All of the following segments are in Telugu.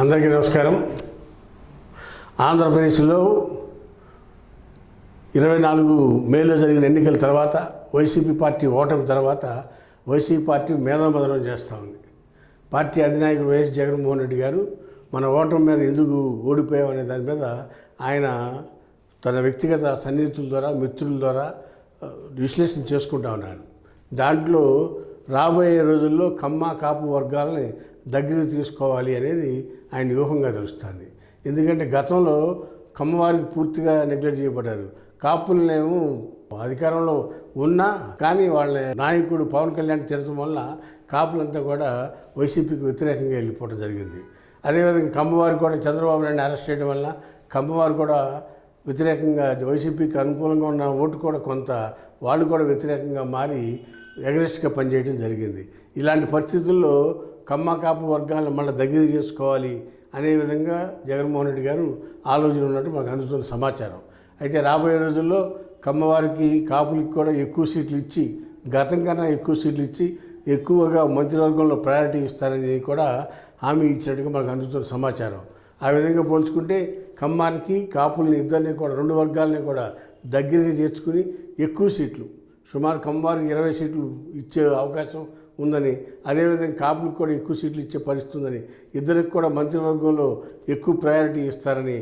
అందరికీ నమస్కారం. ఆంధ్రప్రదేశ్లో ఇరవై నాలుగు మేలో జరిగిన ఎన్నికల తర్వాత వైసీపీ పార్టీ ఓటమి తర్వాత వైసీపీ పార్టీ మేధోమదనం చేస్తూ ఉంది. పార్టీ అధినాయకుడు వైఎస్ జగన్మోహన్ రెడ్డి గారు మన ఓటమి మీద ఎందుకు ఓడిపోయావు అనే దాని మీద ఆయన తన వ్యక్తిగత సన్నిహితుల ద్వారా మిత్రుల ద్వారా విశ్లేషణ చేసుకుంటా ఉన్నారు. దాంట్లో రాబోయే రోజుల్లో కమ్మ కాపు వర్గాలని దగ్గరికి తీసుకోవాలి అనేది ఆయన వ్యూహంగా తెలుస్తుంది. ఎందుకంటే గతంలో కమ్మవారికి పూర్తిగా నెగ్లెక్ట్ చేయబడ్డారు. కాపులనేమో అధికారంలో ఉన్నా కానీ వాళ్ళ నాయకుడు పవన్ కళ్యాణ్ తిరగడం వల్ల కాపులంతా కూడా వైసీపీకి వ్యతిరేకంగా వెళ్ళిపోవడం జరిగింది. అదేవిధంగా కమ్మవారు కూడా చంద్రబాబు నాయుడు అరెస్ట్ చేయడం వల్ల కమ్మవారు కూడా వ్యతిరేకంగా వైసీపీకి అనుకూలంగా ఉన్న ఓటు కూడా కొంత వాళ్ళు కూడా వ్యతిరేకంగా మారి ఎగరెస్ట్గా పనిచేయడం జరిగింది. ఇలాంటి పరిస్థితుల్లో కమ్మ కాపు వర్గాలను మళ్ళీ దగ్గర చేసుకోవాలి అనే విధంగా జగన్మోహన్ రెడ్డి గారు ఆలోచన ఉన్నట్టు మాకు అందుతున్న సమాచారం. అయితే రాబోయే రోజుల్లో కమ్మవారికి కాపులకి కూడా ఎక్కువ సీట్లు ఇచ్చి గతం కన్నా ఎక్కువ సీట్లు ఇచ్చి ఎక్కువగా మంత్రివర్గంలో ప్రయారిటీ ఇస్తారని కూడా హామీ ఇచ్చినట్టుగా మనకు అందుతున్న సమాచారం. ఆ విధంగా పోల్చుకుంటే కమ్మానికి కాపుల్ని ఇద్దరిని కూడా రెండు వర్గాలని కూడా దగ్గరగా చేర్చుకుని ఎక్కువ సీట్లు సుమారు కమ్మవారికి ఇరవై సీట్లు ఇచ్చే అవకాశం ఉందని అదేవిధంగా కాపులకు కూడా ఎక్కువ సీట్లు ఇచ్చే పరిస్థితి ఉందని ఇద్దరికి కూడా మంత్రివర్గంలో ఎక్కువ ప్రయారిటీ ఇస్తారని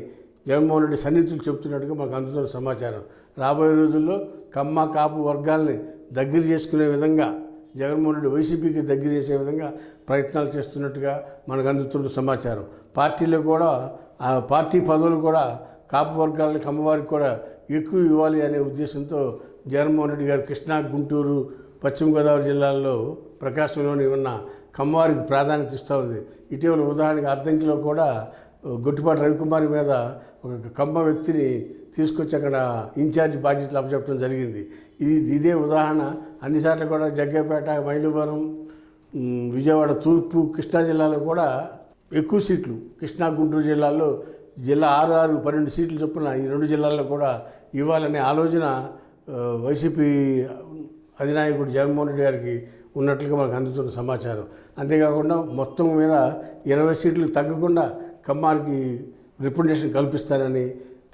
జగన్మోహన్ రెడ్డి సన్నిహితులు చెబుతున్నట్టుగా మాకు అందుతున్న సమాచారం. రాబోయే రోజుల్లో కమ్మ కాపు వర్గాల్ని దగ్గర చేసుకునే విధంగా జగన్మోహన్ రెడ్డి వైసీపీకి దగ్గర చేసే విధంగా ప్రయత్నాలు చేస్తున్నట్టుగా మనకు అందుతున్న సమాచారం. పార్టీలో కూడా ఆ పార్టీ పదవులు కూడా కాపు వర్గాలని కమ్మవారికి కూడా ఎక్కువ ఇవ్వాలి అనే ఉద్దేశంతో జగన్మోహన్ రెడ్డి గారు కృష్ణా గుంటూరు పశ్చిమ గోదావరి జిల్లాల్లో ప్రకాశంలోని ఉన్న కమ్మవారికి ప్రాధాన్యత ఇస్తూ ఉంది. ఇటీవల ఉదాహరణకి అద్దంకిలో కూడా గొట్టిపాటి రవికుమారి మీద ఒక కమ్మ వ్యక్తిని తీసుకొచ్చి అక్కడ ఇన్ఛార్జ్ బాధ్యతలు అప్పచెప్పడం జరిగింది. ఇది ఇదే ఉదాహరణ. అన్ని చోట్ల కూడా జగ్గేపేట మైలువరం విజయవాడ తూర్పు కృష్ణా జిల్లాలో కూడా ఎక్కువ సీట్లు కృష్ణా గుంటూరు జిల్లాల్లో జిల్లా ఆరు ఆరు పన్నెండు సీట్లు చొప్పున ఈ రెండు జిల్లాల్లో కూడా ఇవ్వాలనే ఆలోచన వైసీపీ అధినాయకుడు జగన్మోహన్ రెడ్డి గారికి ఉన్నట్లుగా మనకు అందుతున్న సమాచారం. అంతేకాకుండా మొత్తం మీద ఇరవై సీట్లు తగ్గకుండా కమ్మారికి రిప్రజెంటేషన్ కల్పిస్తారని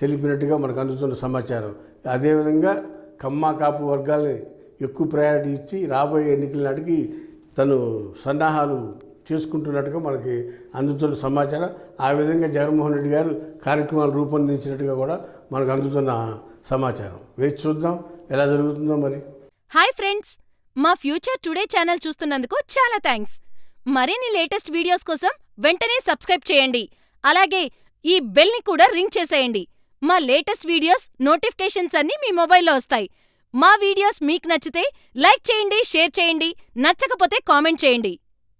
తెలిపినట్టుగా మనకు అందుతున్న సమాచారం. అదేవిధంగా కమ్మ కాపు వర్గాల్ని ఎక్కువ ప్రయారిటీ ఇచ్చి రాబోయే ఎన్నికల నాటికి తను సన్నాహాలు చేసుకుంటున్నట్టుగా మనకి అందుతున్న సమాచారం. ఆ విధంగా జగన్మోహన్ రెడ్డి గారు కార్యక్రమాలు రూపొందించినట్టుగా కూడా మనకు అందుతున్న సమాచారం. వేచి చూద్దాం ఎలా జరుగుతుందో మరి. హాయ్ ఫ్రెండ్స్ మా ఫ్యూచర్ టుడే ఛానల్ చూస్తున్నందుకు చాలా థ్యాంక్స్ మరిన్ని లేటెస్ట్ వీడియోస్ కోసం వెంటనే సబ్స్క్రైబ్ చేయండి. అలాగే ఈ బెల్ని కూడా రింగ్ చేసేయండి. మా లేటెస్ట్ వీడియోస్ నోటిఫికేషన్స్ అన్నీ మీ మొబైల్లో వస్తాయి. మా వీడియోస్ మీకు నచ్చితే లైక్ చేయండి షేర్ చేయండి నచ్చకపోతే కామెంట్ చేయండి.